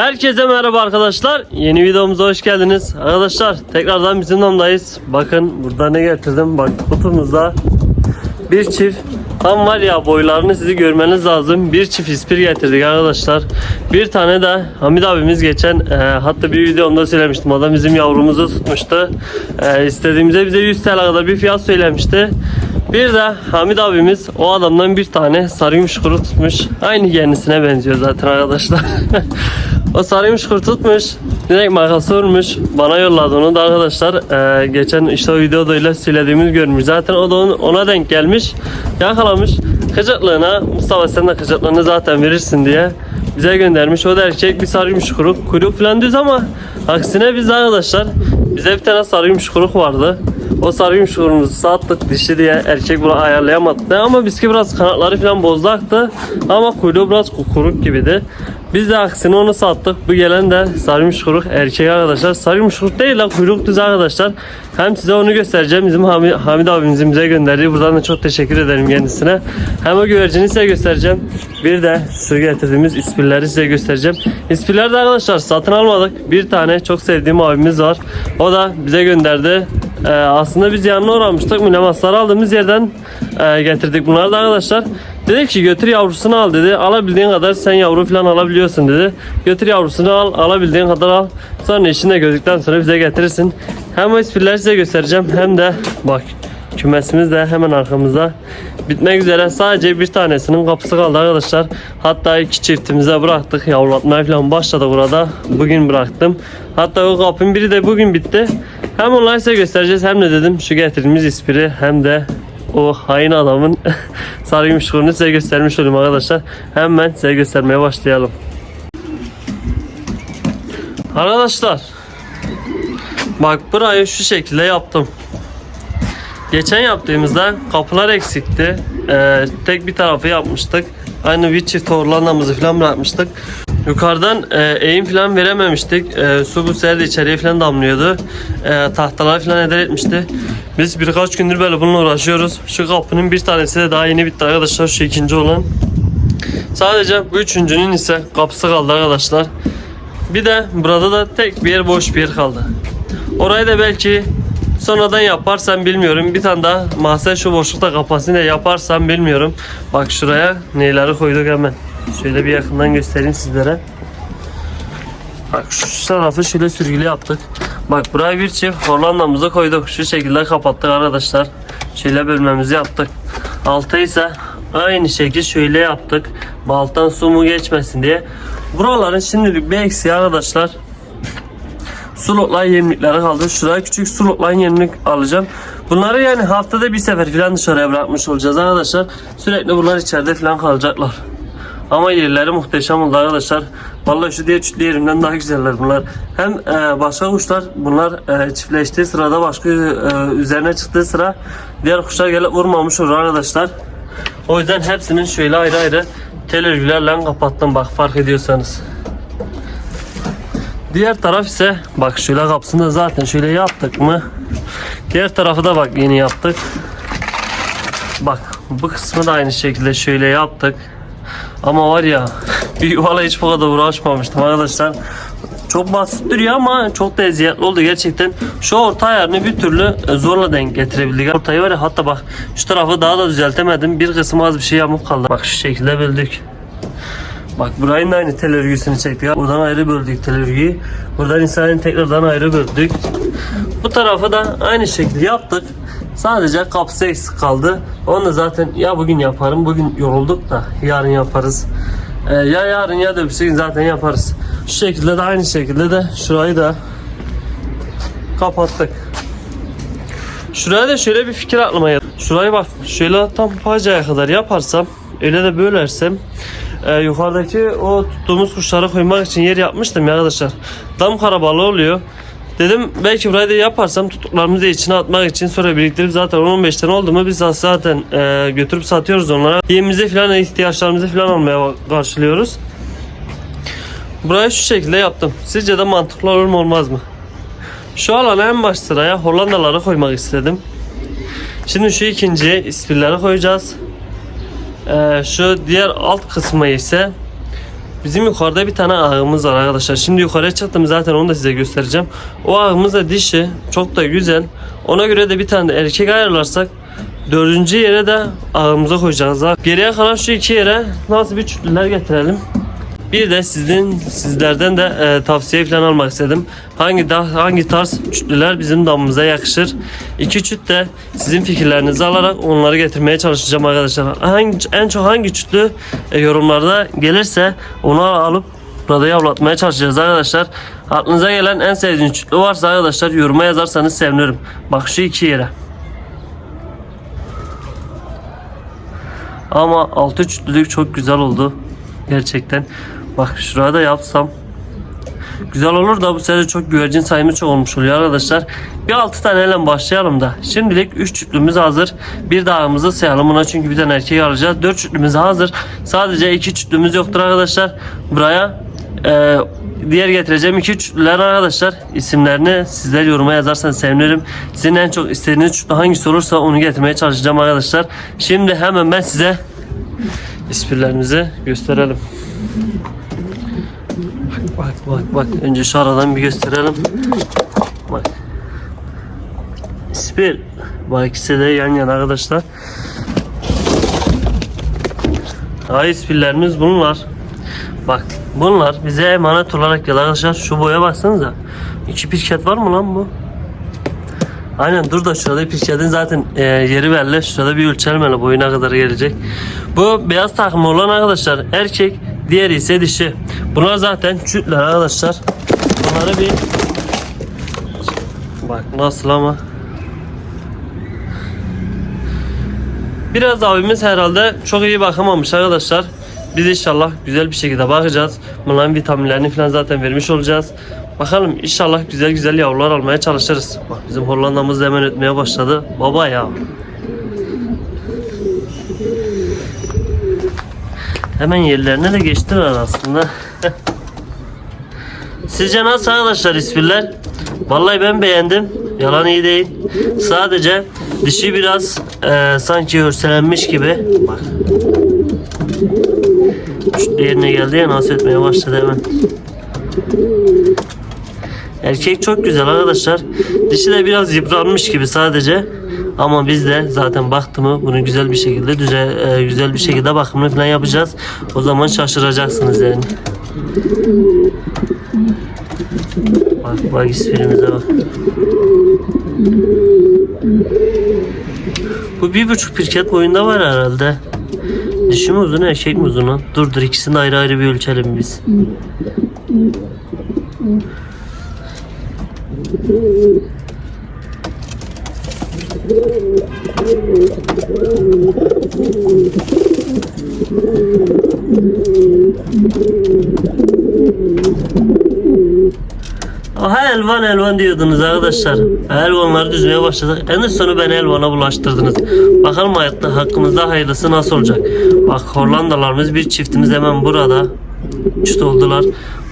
Herkese merhaba arkadaşlar. Yeni videomuza hoş geldiniz. Arkadaşlar tekrardan bizim damdayız. Bakın burada ne getirdim. Bak kutumuzda bir çift tam var ya boylarını sizi görmeniz lazım. Bir çift ispir getirdik arkadaşlar. Bir tane de Hamid abimiz geçen e, hatta bir videomda söylemiştim. Adam bizim yavrumuzu tutmuştu. E, istediğimize bize 100 TL kadar bir fiyat söylemişti. Bir de Hamid abimiz o adamdan bir tane sarı yumuşkuru tutmuş. Aynı kendisine benziyor zaten arkadaşlar. o sarı yumuşkuru tutmuş. Direkt makası vurmuş. Bana yolladı onu da arkadaşlar. Ee, geçen işte o videoda ile söylediğimiz görmüş. Zaten o da on- ona denk gelmiş. Yakalamış. Kıcıklığına Mustafa sen de kıcıklığını zaten verirsin diye bize göndermiş. O da erkek bir sarı yumuşkuru. Kuyruk falan düz ama aksine biz arkadaşlar bize bir tane sarı yumuşkuruk vardı. O sarı yumuşkurumuzu sattık dişi diye erkek bunu ayarlayamadı. Ama bizki biraz kanatları falan bozaktı. Ama kuyruğu biraz kukuruk gibiydi. Biz de aksine onu sattık. Bu gelen de sarı yumuşkuruk erkek arkadaşlar. Sarı yumuşkuruk değil la kuyruk düz arkadaşlar. Hem size onu göstereceğim. Bizim Hamid, Hamid abimizin bize gönderdiği. Buradan da çok teşekkür ederim kendisine. Hem o güvercini size göstereceğim. Bir de şu getirdiğimiz ispilleri size göstereceğim. İspiller de arkadaşlar satın almadık. Bir tane çok sevdiğim abimiz var. O da bize gönderdi. Ee, aslında biz yanına uğramıştık. Mülemasları aldığımız yerden e, getirdik bunları da arkadaşlar. Dedi ki götür yavrusunu al dedi. Alabildiğin kadar sen yavru falan alabiliyorsun dedi. Götür yavrusunu al, alabildiğin kadar al. Sonra işinde gördükten sonra bize getirirsin. Hem o esprileri size göstereceğim hem de bak kümesimiz de hemen arkamızda bitmek üzere. Sadece bir tanesinin kapısı kaldı arkadaşlar. Hatta iki çiftimize bıraktık. Yavrulatmaya falan başladı burada. Bugün bıraktım. Hatta o kapının biri de bugün bitti. Hem onları size göstereceğiz hem de dedim şu getirdiğimiz ispiri hem de o hain adamın sarı yumuşluğunu size göstermiş olayım arkadaşlar. Hemen size göstermeye başlayalım. Arkadaşlar bak burayı şu şekilde yaptım. Geçen yaptığımızda kapılar eksikti. Ee, tek bir tarafı yapmıştık. Aynı bir çift orlandamızı falan bırakmıştık. Yukarıdan e, eğim falan verememiştik. E, su bu sefer de içeriye falan damlıyordu. E, tahtalar falan eder etmişti. Biz birkaç gündür böyle bununla uğraşıyoruz. Şu kapının bir tanesi de daha yeni bitti arkadaşlar. Şu ikinci olan. Sadece bu üçüncünün ise kapısı kaldı arkadaşlar. Bir de burada da tek bir yer boş bir yer kaldı. Orayı da belki sonradan yaparsam bilmiyorum. Bir tane daha mahzen şu boşlukta kapasını da yaparsam bilmiyorum. Bak şuraya neyleri koyduk hemen. Şöyle bir yakından göstereyim sizlere. Bak şu tarafı şöyle sürgülü yaptık. Bak buraya bir çift Hollanda'mızı koyduk. Şu şekilde kapattık arkadaşlar. Şöyle bölmemizi yaptık. Altta ise aynı şekil şöyle yaptık. Baltan su mu geçmesin diye. Buraların şimdilik bir eksiği arkadaşlar. Sulukla yemlikleri kaldı. Şuraya küçük sulukla yemlik alacağım. Bunları yani haftada bir sefer falan dışarıya bırakmış olacağız arkadaşlar. Sürekli bunlar içeride falan kalacaklar. Ama yerleri muhteşem oldu arkadaşlar. Vallahi şu diğer çiftli yerimden daha güzeller bunlar. Hem e, başka kuşlar bunlar e, çiftleştiği sırada başka e, üzerine çıktığı sıra diğer kuşlar gelip vurmamış olur arkadaşlar. O yüzden hepsinin şöyle ayrı ayrı tel örgülerle kapattım bak fark ediyorsanız. Diğer taraf ise bak şöyle kapısını zaten şöyle yaptık mı? Diğer tarafı da bak yeni yaptık. Bak bu kısmı da aynı şekilde şöyle yaptık. Ama var ya bir yuvala hiç bu kadar uğraşmamıştım arkadaşlar. Çok basit duruyor ama çok da eziyetli oldu gerçekten. Şu orta ayarını bir türlü e, zorla denk getirebildik. Ortayı var ya hatta bak şu tarafı daha da düzeltemedim. Bir kısmı az bir şey yamuk kaldı. Bak şu şekilde böldük. Bak burayın da aynı tel örgüsünü çektik. Buradan ayrı böldük tel örgüyü. Buradan insanın tekrardan ayrı böldük. Bu tarafı da aynı şekilde yaptık. Sadece kapısı eksik kaldı. Onu da zaten ya bugün yaparım. Bugün yorulduk da yarın yaparız. Ee, ya yarın ya da bir gün zaten yaparız. Şu şekilde de aynı şekilde de şurayı da kapattık. Şuraya da şöyle bir fikir aklıma geldi. Şurayı bak şöyle tam pacaya kadar yaparsam öyle de bölersem e, yukarıdaki o tuttuğumuz kuşları koymak için yer yapmıştım ya arkadaşlar. Tam karabalı oluyor. Dedim belki da yaparsam tuttuklarımızı içine atmak için sonra biriktirip zaten 15 tane oldu mu biz zaten e, götürüp satıyoruz onlara. Yemimize falan ihtiyaçlarımızı falan almaya karşılıyoruz. Burayı şu şekilde yaptım. Sizce de mantıklı olur mu olmaz mı? Şu alana en baş sıraya Hollandaları koymak istedim. Şimdi şu ikinciye ispirleri koyacağız. Ee, şu diğer alt kısmı ise Bizim yukarıda bir tane ağımız var arkadaşlar. Şimdi yukarıya çıktım zaten onu da size göstereceğim. O ağımız da dişi. Çok da güzel. Ona göre de bir tane de erkek ayarlarsak dördüncü yere de ağımıza koyacağız. Geriye kalan şu iki yere nasıl bir çütlüler getirelim. Bir de sizin sizlerden de e, tavsiye falan almak istedim. Hangi da hangi tarz çütlüler bizim damımıza yakışır? İki çüt de sizin fikirlerinizi alarak onları getirmeye çalışacağım arkadaşlar. Hangi, en çok hangi çütlü e, yorumlarda gelirse onu alıp burada yavlatmaya çalışacağız arkadaşlar. Aklınıza gelen en sevdiğiniz çütlü varsa arkadaşlar yoruma yazarsanız sevinirim. Bak şu iki yere. Ama altı çütlülük çok güzel oldu. Gerçekten. Bak şuraya da yapsam. Güzel olur da bu sene çok güvercin sayımı çok olmuş oluyor arkadaşlar. Bir 6 taneyle başlayalım da. Şimdilik 3 çütlümüz hazır. Bir dağımızı sayalım buna çünkü bir tane erkeği alacağız. 4 çütlümüz hazır. Sadece 2 çütlümüz yoktur arkadaşlar. Buraya e, diğer getireceğim iki çütlüler arkadaşlar. İsimlerini sizler yoruma yazarsanız sevinirim. Sizin en çok istediğiniz çütlü hangisi olursa onu getirmeye çalışacağım arkadaşlar. Şimdi hemen ben size ispirlerimizi gösterelim. Bak bak bak önce şu aradan bir gösterelim. Bak. İspir. Bak ikisi de yan yana arkadaşlar. Ha ispirlerimiz bunlar. Bak bunlar bize emanet olarak geldi arkadaşlar. Şu boya baksanıza. İki pirket var mı lan bu? Aynen dur da şurada pirketin zaten e, yeri belli. Şurada bir ölçelim hele boyuna kadar gelecek. Bu beyaz takımı olan arkadaşlar erkek, diğeri ise dişi. Bunlar zaten çütler arkadaşlar. Bunları bir Bak nasıl ama Biraz abimiz herhalde çok iyi bakamamış arkadaşlar. Biz inşallah güzel bir şekilde bakacağız. Bunların vitaminlerini falan zaten vermiş olacağız. Bakalım inşallah güzel güzel yavrular almaya çalışırız. Bak bizim Hollanda'mız da hemen ötmeye başladı. Baba ya. Hemen yerlerine de geçtiler aslında. Sizce nasıl arkadaşlar ispirler? Vallahi ben beğendim. Yalan iyi değil. Sadece dişi biraz e, sanki örselenmiş gibi. Bak. Şu yerine geldi ya nasıl etmeye başladı hemen. Erkek çok güzel arkadaşlar. Dişi de biraz yıpranmış gibi sadece. Ama biz de zaten baktı mı bunu güzel bir şekilde düze, e, güzel bir şekilde bakımını falan yapacağız. O zaman şaşıracaksınız yani. Bak bak isfirimize bak. Bu bir buçuk pirket boyunda var herhalde. Dişi mi uzun erkek mi uzun? Dur dur ikisini ayrı ayrı bir ölçelim biz. Aha elvan elvan diyordunuz arkadaşlar. Elvanları düzmeye başladık. En sonu beni elvana bulaştırdınız. Bakalım hayatta hakkımızda hayırlısı nasıl olacak. Bak Hollandalarımız bir çiftimiz hemen burada. Çüt oldular.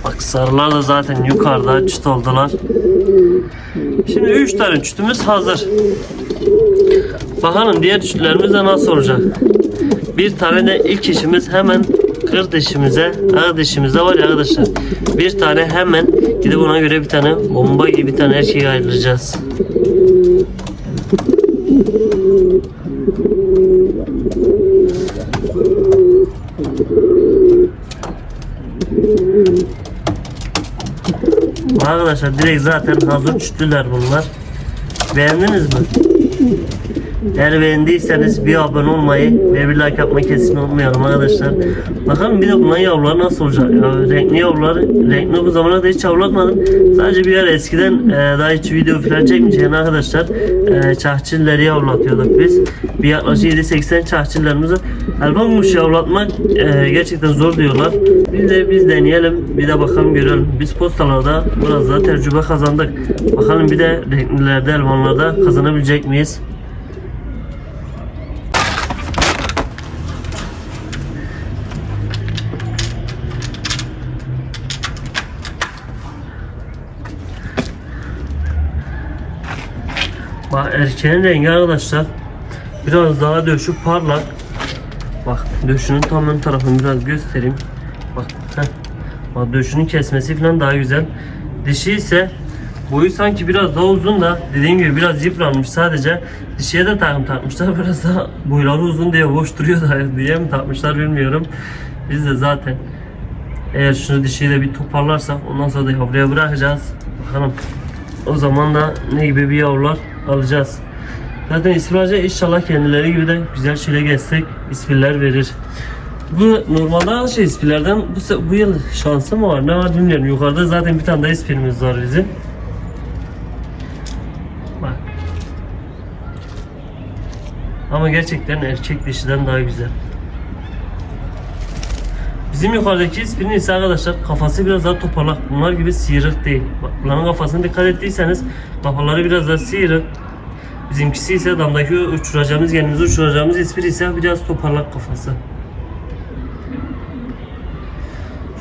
Bak sarılar da zaten yukarıda çüt oldular. Şimdi 3 tane çütümüz hazır. Bakalım diğer çütlerimiz de nasıl olacak. Bir tane de ilk işimiz hemen kır dişimize, ağ dişimize var ya arkadaşlar. Bir tane hemen gidip ona göre bir tane bomba gibi bir tane erkek ayrılacağız. Arkadaşlar direkt zaten hazır çütlüler bunlar. Beğendiniz mi? Eğer beğendiyseniz bir abone olmayı ve bir like yapmayı kesin unutmayalım arkadaşlar. Bakalım bir de bunların yavruları nasıl olacak? Ya, renkli yavrular, renkli bu zamana da hiç yavrulatmadım. Sadece bir ara eskiden e, daha hiç video falan çekmeyeceğim arkadaşlar. E, çahçilleri yavrulatıyorduk biz. Bir yaklaşık 7-80 çahçillerimizi. Elbammış yavrulatmak e, gerçekten zor diyorlar. Biz de biz deneyelim. Bir de bakalım görelim. Biz postalarda biraz daha tecrübe kazandık. Bakalım bir de renklilerde, elvanlarda kazanabilecek miyiz? Bak erkeğin rengi arkadaşlar biraz daha döşü parlak. Bak döşünün tam ön tarafını biraz göstereyim. Bak. Bak döşünün kesmesi falan daha güzel. Dişi ise boyu sanki biraz daha uzun da dediğim gibi biraz yıpranmış sadece. Dişiye de takım takmışlar biraz daha boyları uzun diye boş duruyor da diye mi takmışlar bilmiyorum. Biz de zaten eğer şunu dişiyi de bir toparlarsak ondan sonra da yavruya bırakacağız. Bakalım o zaman da ne gibi bir yavrular alacağız. Zaten İsmailce inşallah kendileri gibi de güzel şöyle geçsek ispiller verir. Bu normalde şey ispillerden bu, bu yıl şansı mı var ne var bilmiyorum. Yukarıda zaten bir tane daha ispilimiz var bizim. Bak. Ama gerçekten erkek dişiden daha güzel. Bizim yukarıdaki ispinin ise arkadaşlar kafası biraz daha toparlak. Bunlar gibi sıyırık değil. Bak bunların kafasına dikkat ettiyseniz kafaları biraz daha sıyırık. Bizimkisi ise damdaki uçuracağımız, kendimizi uçuracağımız ispir ise biraz toparlak kafası.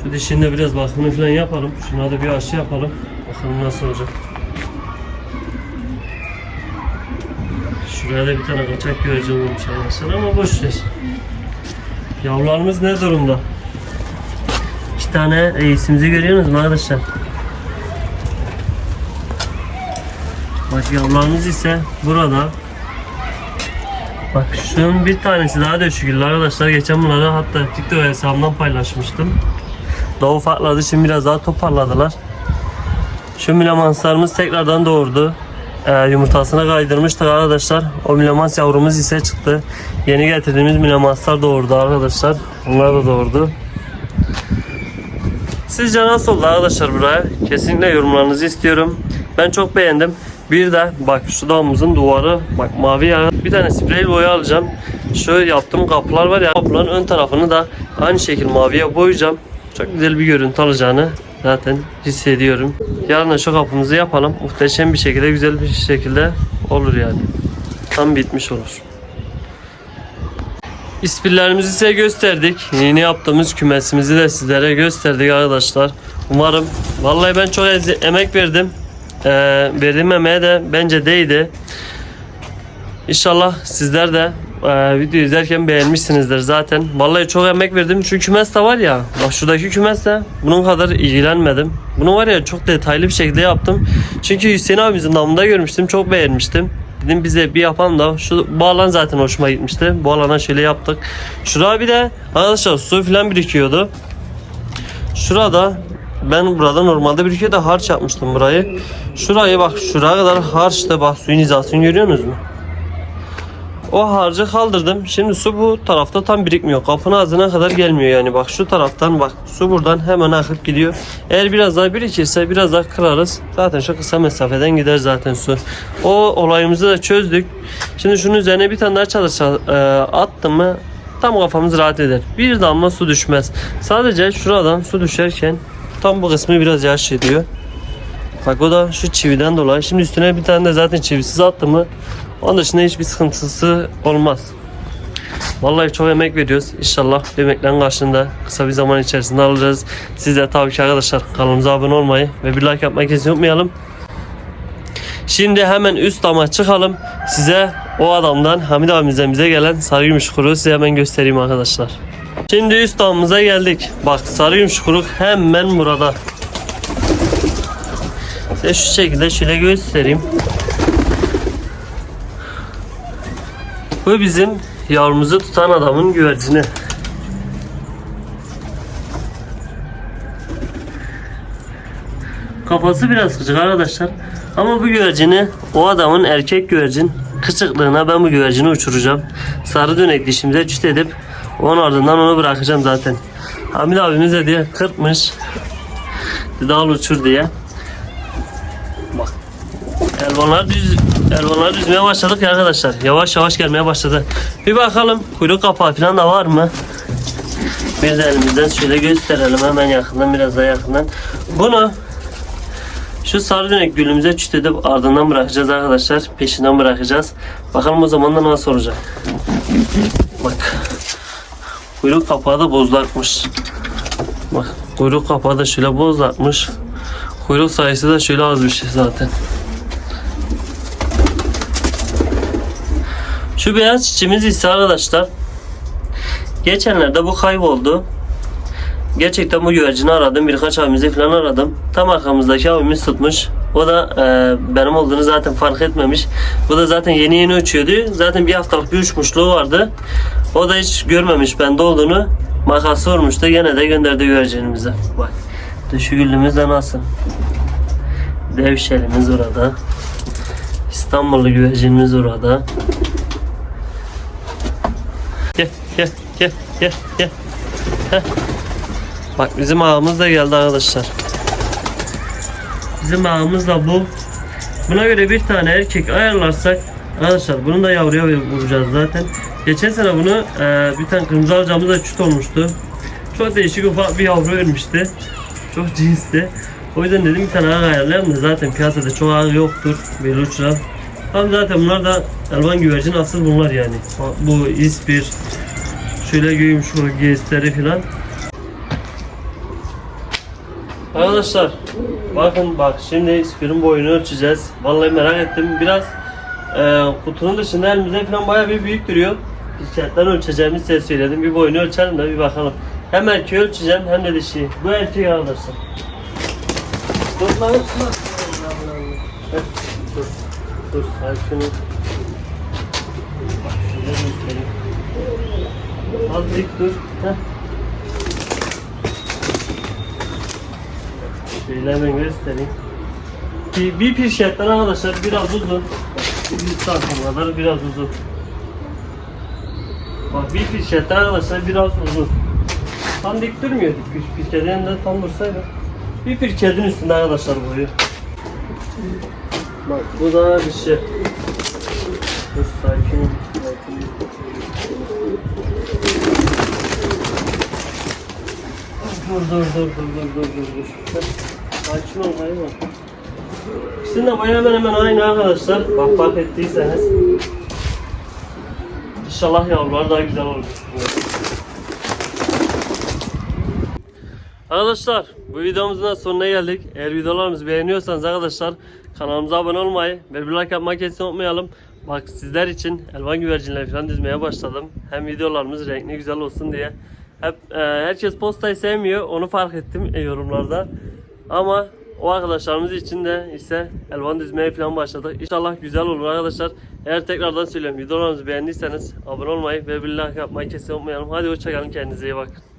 Şu dişinde biraz bakımını falan yapalım. Şuna da bir aşı yapalım. Bakalım nasıl olacak. Şuraya da bir tane kaçak güvercin olmuş arkadaşlar ama boş ver. Yavrularımız ne durumda? İki tane reisimizi görüyorsunuz mu arkadaşlar? Bak yavrularımız ise burada. Bak şunun bir tanesi daha döşüküllü arkadaşlar. Geçen bunları hatta TikTok hesabımdan paylaşmıştım. Daha ufaklardı şimdi biraz daha toparladılar. Şu milamanslarımız tekrardan doğurdu. Ee, yumurtasına kaydırmıştık arkadaşlar. O milamans yavrumuz ise çıktı. Yeni getirdiğimiz milamanslar doğurdu arkadaşlar. Onlar da doğurdu. Sizce nasıl oldu arkadaşlar buraya? Kesinlikle yorumlarınızı istiyorum. Ben çok beğendim. Bir de bak şu damımızın duvarı bak mavi ya. Bir tane sprey boya alacağım. Şu yaptığım kapılar var ya kapıların ön tarafını da aynı şekilde maviye boyayacağım. Çok güzel bir görüntü alacağını zaten hissediyorum. Yarın da şu kapımızı yapalım. Muhteşem bir şekilde güzel bir şekilde olur yani. Tam bitmiş olur. İspillerimizi size gösterdik. Yeni yaptığımız kümesimizi de sizlere gösterdik arkadaşlar. Umarım. Vallahi ben çok emek verdim. Ee, verdiğim emeğe de bence değdi. İnşallah sizler de e, video izlerken beğenmişsinizdir zaten. Vallahi çok emek verdim. Şu kümes de var ya. Bak şuradaki kümes de bunun kadar ilgilenmedim. Bunu var ya çok detaylı bir şekilde yaptım. Çünkü Hüseyin abimizin damında görmüştüm. Çok beğenmiştim. Dedim bize bir yapalım da şu bu alan zaten hoşuma gitmişti. Bu alana şöyle yaptık. Şuraya bir de arkadaşlar su falan birikiyordu. Şurada ben burada normalde birikiyor da harç yapmıştım burayı. Şurayı bak şuraya kadar harçta bak suyun hizasını görüyorsunuz mu? O harcı kaldırdım. Şimdi su bu tarafta tam birikmiyor. Kapının ağzına kadar gelmiyor yani. Bak şu taraftan bak su buradan hemen akıp gidiyor. Eğer biraz daha birikirse biraz daha kırarız. Zaten şu kısa mesafeden gider zaten su. O olayımızı da çözdük. Şimdi şunun üzerine bir tane daha çalış e, attım mı tam kafamız rahat eder. Bir damla su düşmez. Sadece şuradan su düşerken tam bu kısmı biraz yaş ediyor. Bak o da şu çividen dolayı. Şimdi üstüne bir tane de zaten çivisiz attım mı onun dışında hiçbir sıkıntısı olmaz. Vallahi çok emek veriyoruz. İnşallah emeklerin karşılığında kısa bir zaman içerisinde alacağız. Siz de tabii ki arkadaşlar kanalımıza abone olmayı ve bir like yapmayı kesin unutmayalım. Şimdi hemen üst dama çıkalım. Size o adamdan Hamid abimizden bize gelen sarı gümüş kuru size hemen göstereyim arkadaşlar. Şimdi üst damımıza geldik. Bak sarı gümüş hemen burada. Size şu şekilde şöyle göstereyim. Bu bizim yavrumuzu tutan adamın güvercini. Kafası biraz küçük arkadaşlar. Ama bu güvercini o adamın erkek güvercin kıçıklığına ben bu güvercini uçuracağım. Sarı dönek dişimize çüt edip onun ardından onu bırakacağım zaten. Hamid abimiz de diye kırpmış. Dal uçur diye. Elvanlar düz Elvanları düzmeye başladık arkadaşlar. Yavaş yavaş gelmeye başladı. Bir bakalım kuyruk kapağı falan da var mı? Bir de elimizden şöyle gösterelim hemen yakından biraz daha yakından. Bunu şu sarı dönek gülümüze çüt ardından bırakacağız arkadaşlar. Peşinden bırakacağız. Bakalım o zaman da nasıl olacak. Bak. Kuyruk kapağı da bozlatmış. Bak kuyruk kapağı da şöyle bozlatmış. Kuyruk sayısı da şöyle az bir şey zaten. Şu beyaz çiçimiz ise arkadaşlar geçenlerde bu kayboldu. gerçekten bu güvercini aradım. Birkaç abimizi falan aradım. Tam arkamızdaki abimiz tutmuş. O da e, benim olduğunu zaten fark etmemiş. Bu da zaten yeni yeni uçuyordu. Zaten bir haftalık bir uçmuşluğu vardı. O da hiç görmemiş bende olduğunu. Makası vurmuştu. Gene de gönderdi güvercinimize. Bak. Dişi güllümüz de nasıl? Devşelimiz orada. İstanbullu güvercinimiz orada. Gel gel gel gel. Heh. Bak bizim ağımız da geldi arkadaşlar. Bizim ağımız da bu. Buna göre bir tane erkek ayarlarsak arkadaşlar bunu da yavruya vuracağız zaten. Geçen sene bunu e, bir tane kırmızı alacağımız da çüt olmuştu. Çok değişik ufak bir yavru vermişti. Çok cinsti. O yüzden dedim bir tane ağ ayarlayalım da zaten piyasada çok ağ yoktur böyle uçuran. Tam zaten bunlar da Elvan güvercin asıl bunlar yani. Bu ispir, şöyle göğüm şu GS'leri filan. Arkadaşlar bakın bak şimdi ispirin boyunu ölçeceğiz. Vallahi merak ettim. Biraz e, kutunun dışında elimizde falan bayağı bir büyük duruyor. Şirketten ölçeceğimizi size söyledim. Bir boyunu ölçelim de bir bakalım. Hem erkeği ölçeceğim hem de dişi. Bu erkek arkadaşlar. Dur lan. Heh, Dur. Dur sakin ol. Bak şöyle göstereyim. Az dik dur. Heh. Şöyle hemen göstereyim. Bir, bir pirşetten arkadaşlar biraz uzun. Bir santim kadar biraz uzun. Bak bir pirşetten arkadaşlar biraz uzun. Tam dik durmuyor dik pirketin de tam dursaydı. Bir pirketin üstünde arkadaşlar boyu. Bak bu da bir şey. Dur sakin ol. sakin ol. Dur dur dur dur dur dur dur dur. Sakin hayvan. İkisinin de boyu hemen hemen aynı arkadaşlar. Bak fark ettiyseniz. İnşallah yavrular daha güzel olur. Arkadaşlar bu videomuzun sonuna geldik. Eğer videolarımızı beğeniyorsanız arkadaşlar kanalımıza abone olmayı ve bir like yapmayı kesin unutmayalım. Bak sizler için elvan güvercinler falan dizmeye başladım. Hem videolarımız renkli güzel olsun diye. Hep e, herkes postayı sevmiyor. Onu fark ettim e, yorumlarda. Ama o arkadaşlarımız için de ise elvan dizmeye falan başladık. İnşallah güzel olur arkadaşlar. Eğer tekrardan söylüyorum videolarımızı beğendiyseniz abone olmayı ve bir like yapmayı kesin unutmayalım. Hadi hoşçakalın kendinize iyi bakın.